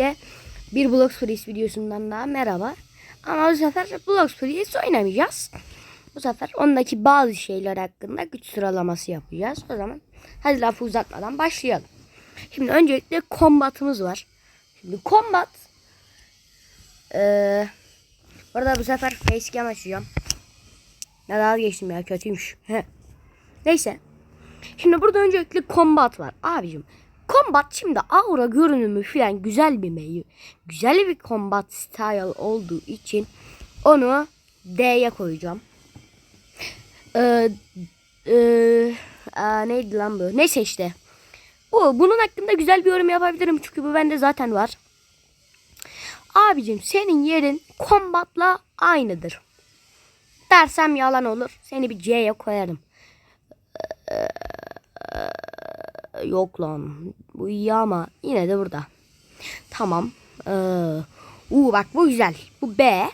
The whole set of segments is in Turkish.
Öncelikle bir Blox Freeze videosundan daha merhaba. Ama bu sefer Blox Freeze oynamayacağız. Bu sefer ondaki bazı şeyler hakkında güç sıralaması yapacağız. O zaman hadi lafı uzatmadan başlayalım. Şimdi öncelikle kombatımız var. Şimdi kombat ee, bu arada bu sefer facecam açacağım. Ne daha geçtim ya kötüymüş. Neyse. Şimdi burada öncelikle combat var. Abicim combat şimdi aura görünümü falan güzel bir meyve. Güzel bir combat style olduğu için onu D'ye koyacağım. Ee, e, aa, neydi lan bu? Neyse işte. O bunun hakkında güzel bir yorum yapabilirim çünkü bu bende zaten var. Abicim senin yerin kombatla aynıdır. Dersem yalan olur. Seni bir C'ye koyarım. Ee, yok lan. Bu iyi ama yine de burada. Tamam. Ee, uu bak bu güzel. Bu B.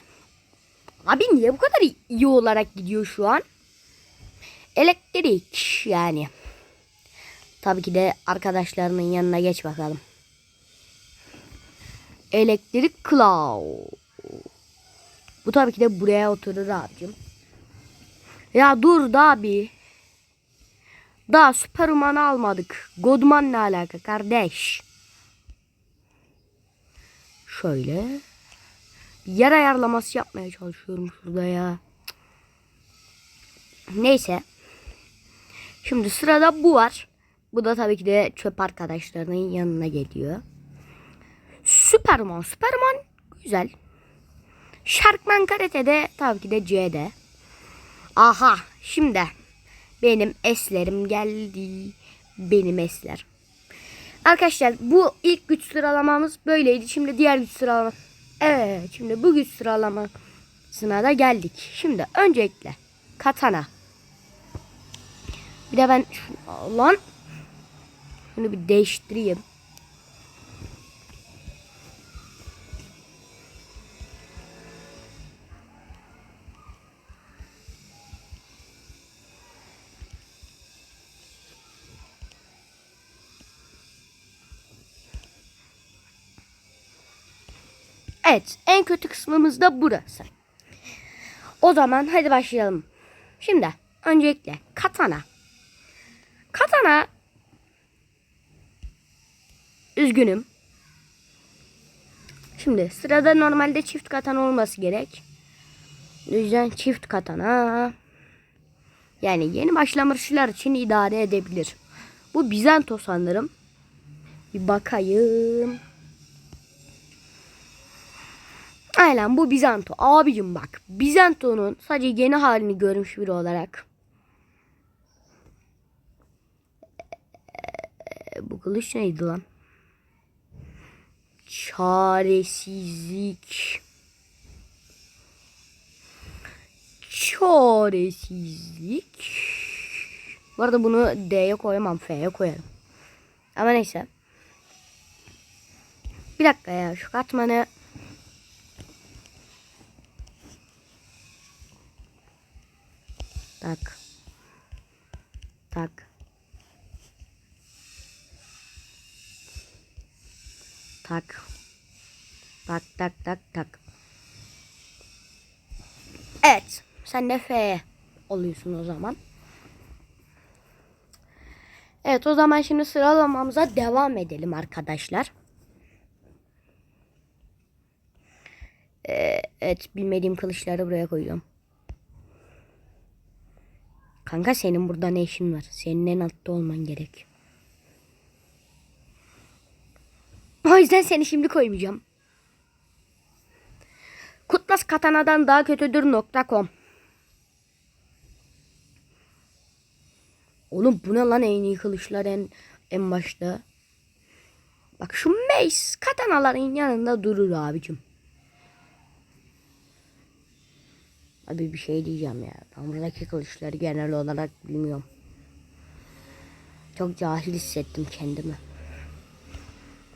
Abi niye bu kadar iyi olarak gidiyor şu an? Elektrik yani. Tabii ki de arkadaşlarının yanına geç bakalım. Elektrik Cloud. Bu tabii ki de buraya oturur abicim. Ya dur da bir. Daha Superman'ı almadık. Godman ne alaka kardeş? Şöyle. Yer ayarlaması yapmaya çalışıyorum şurada ya. Neyse. Şimdi sırada bu var. Bu da tabii ki de çöp arkadaşlarının yanına geliyor. Superman. Superman güzel. Sharkman Karate'de tabii ki de C'de. Aha şimdi benim eslerim geldi. Benim esler. Arkadaşlar bu ilk güç sıralamamız böyleydi. Şimdi diğer güç sıralama. Evet şimdi bu güç sıralamasına da geldik. Şimdi öncelikle katana. Bir de ben lan bunu bir değiştireyim. Evet, en kötü kısmımız da burası. O zaman hadi başlayalım. Şimdi öncelikle katana. Katana üzgünüm. Şimdi sırada normalde çift katana olması gerek. O yüzden çift katana. Yani yeni başlangıçlar için idare edebilir. Bu Bizanto sanırım. Bir bakayım. Aynen bu Bizanto. Abicim bak. Bizanto'nun sadece yeni halini görmüş biri olarak. Bu kılıç neydi lan? Çaresizlik. Çaresizlik. Bu arada bunu D'ye koyamam. F'ye koyarım. Ama neyse. Bir dakika ya. Şu katmanı Tak. Tak. Tak. Tak tak tak tak. Evet. Sen de F oluyorsun o zaman. Evet o zaman şimdi sıralamamıza devam edelim arkadaşlar. Ee, evet bilmediğim kılıçları buraya koyuyorum. Kanka senin burada ne işin var? Senin en altta olman gerek. O yüzden seni şimdi koymayacağım. Kutlas katanadan daha kötüdür nokta.com Oğlum bu ne lan en iyi kılıçlar en, en başta. Bak şu mace katanaların yanında durur abicim. Abi bir şey diyeceğim ya. Ben buradaki kılıçları genel olarak bilmiyorum. Çok cahil hissettim kendimi.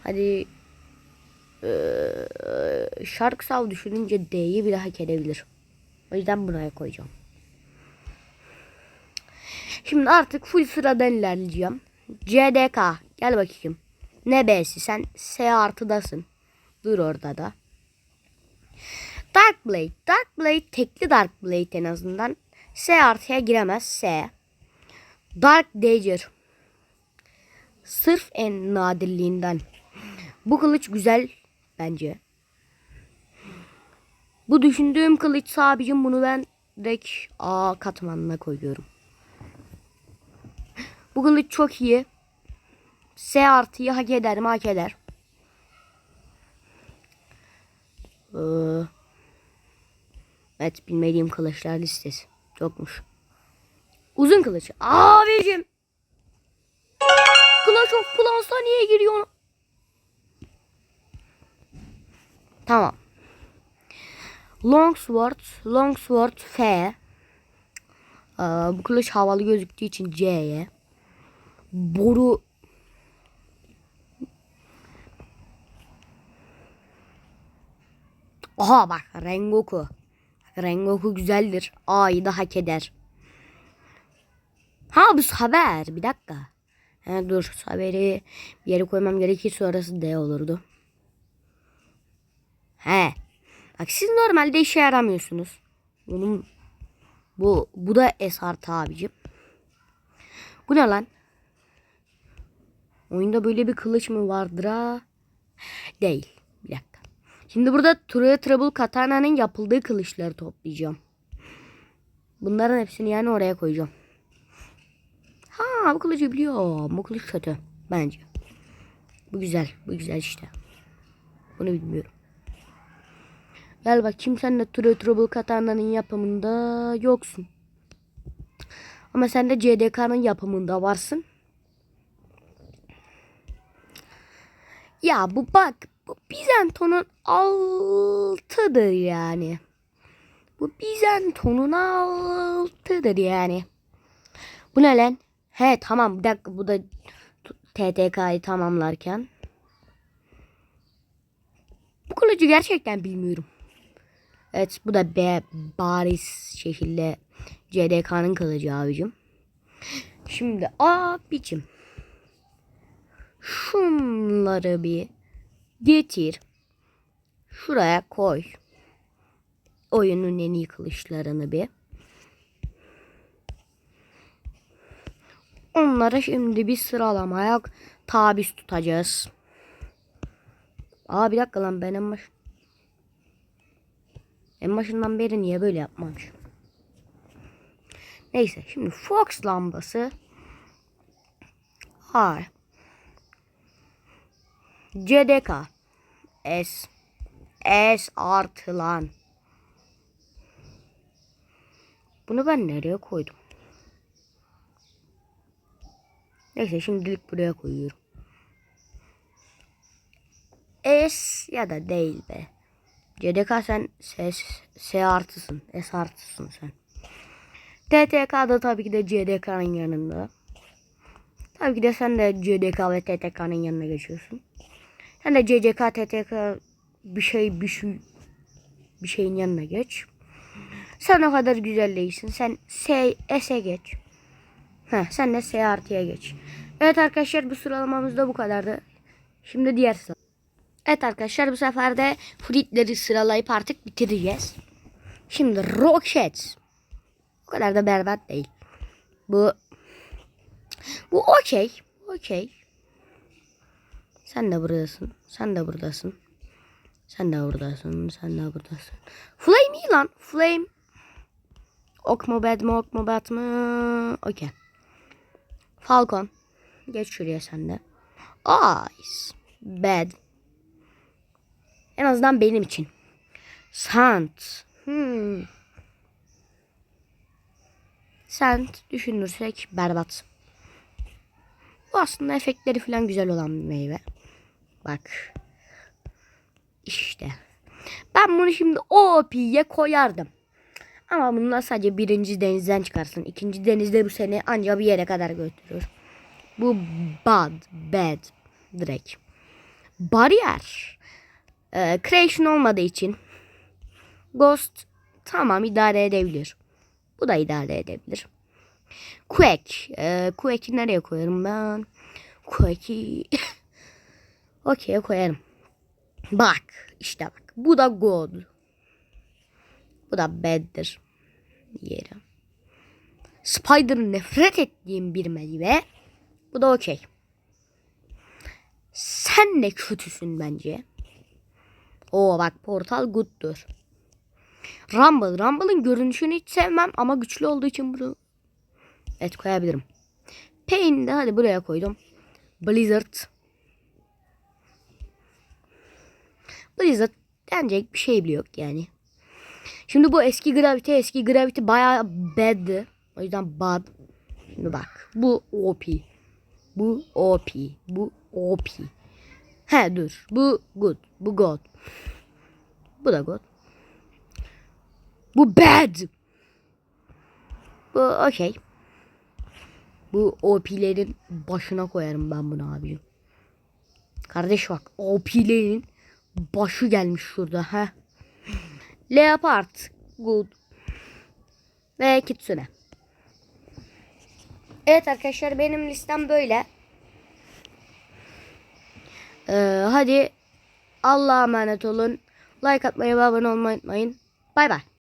Hadi ee, şarkı sav düşününce D'yi bile hak edebilir. O yüzden buraya koyacağım. Şimdi artık full sıradan ilerleyeceğim. CDK gel bakayım. Ne B'si sen S artıdasın. Dur orada da. Dark Blade. Dark Blade tekli Dark Blade en azından. S artıya giremez. S. Dark Dagger. Sırf en nadirliğinden. Bu kılıç güzel bence. Bu düşündüğüm kılıç abicim bunu ben direkt A katmanına koyuyorum. Bu kılıç çok iyi. S artıyı hak eder mi hak eder. Ee, evet bilmediğim kılıçlar listesi. Çokmuş. Uzun kılıç. Abicim. Clash of Clans'a niye giriyor? Tamam. Longsword, Longsword F. Ee, bu kılıç havalı gözüktüğü için C'ye. Boru Aha bak Rengoku. Rengoku güzeldir. A'yı da hak eder. Ha bu haber. Bir dakika. He, dur haberi bir yere koymam gerekir sonrası D olurdu. He. Bak siz normalde işe yaramıyorsunuz. Bunun bu bu da S artı abicim. Bu ne lan? Oyunda böyle bir kılıç mı vardır ha? Değil. Şimdi burada Troya Trouble Katana'nın yapıldığı kılıçları toplayacağım. Bunların hepsini yani oraya koyacağım. Ha bu kılıcı biliyorum. Bu kılıç kötü. Bence. Bu güzel. Bu güzel işte. Bunu bilmiyorum. Gel bakayım sen de Troya Trouble Katana'nın yapımında yoksun. Ama sen de CDK'nın yapımında varsın. Ya bu bak bu Bizanton'un altıdır yani. Bu Bizanton'un altıdır yani. Bu ne lan? He tamam bir dakika bu da TTK'yı tamamlarken. Bu kılıcı gerçekten bilmiyorum. Evet bu da B bariz şekilde CDK'nın kılıcı abicim. Şimdi abicim. Şunları bir getir. Şuraya koy. Oyunun en iyi kılıçlarını bir. Onları şimdi bir sıralamaya tabi tutacağız. Aa bir dakika lan ben en baş... En başından beri niye böyle yapmamışım? Neyse şimdi Fox lambası. Har. CDK. S. S artı lan. Bunu ben nereye koydum? Neyse şimdilik buraya koyuyorum. S ya da değil be. CDK sen S, S artısın. S artısın sen. TTK da tabii ki de CDK'nın yanında. Tabii ki de sen de CDK ve TTK'nın yanına geçiyorsun. Sen de CCK, TTK bir şey bir şey bir şeyin yanına geç. Sen o kadar güzel değilsin. Sen S, S'e geç. Heh, sen de S artıya geç. Evet arkadaşlar bu sıralamamız da bu kadardı. Şimdi diğer sıra. Evet arkadaşlar bu sefer de Fritleri sıralayıp artık bitireceğiz. Şimdi Rocket. O kadar da berbat değil. Bu bu okey. Okey. Sen de buradasın. Sen de buradasın. Sen de buradasın. Sen de buradasın. Flame iyi lan. Flame. Ok mu bad mı ok mu bad mı? Okey. Falcon. Geç şuraya sen de. Ice. Bad. En azından benim için. Sant. Hmm. Sant düşünürsek berbat. Bu aslında efektleri falan güzel olan bir meyve. Bak. İşte. Ben bunu şimdi OP'ye koyardım. Ama bunlar sadece birinci denizden çıkarsın. İkinci denizde bu seni ancak bir yere kadar götürür. Bu bad, bad direkt. Bariyer. Ee, creation olmadığı için Ghost tamam idare edebilir. Bu da idare edebilir. Quake. Ee, Quake'i nereye koyarım ben? Quake'i... Okey koyarım. Bak işte bak. Bu da good. Bu da bad'dir. Diğeri. Spider'ın nefret ettiğim bir meyve. Bu da okey. Sen de kötüsün bence. Oo bak portal good'dur. Rumble. Rumble'ın görünüşünü hiç sevmem ama güçlü olduğu için bunu evet koyabilirim. Pain'i de hadi buraya koydum. Blizzard. Blizzard denecek bir şey bile yok yani. Şimdi bu eski Gravity eski Gravity bayağı bad'di. O yüzden bad. Şimdi bak bu OP. Bu OP. Bu OP. He dur. Bu good. Bu god. Bu da good. Bu bad. Bu okey. Bu OP'lerin başına koyarım ben bunu abi. Kardeş bak OP'lerin başı gelmiş şurada ha. Leopard good. Ve Kitsune. Evet arkadaşlar benim listem böyle. Ee, hadi Allah'a emanet olun. Like atmayı ve abone olmayı unutmayın. Bay bay.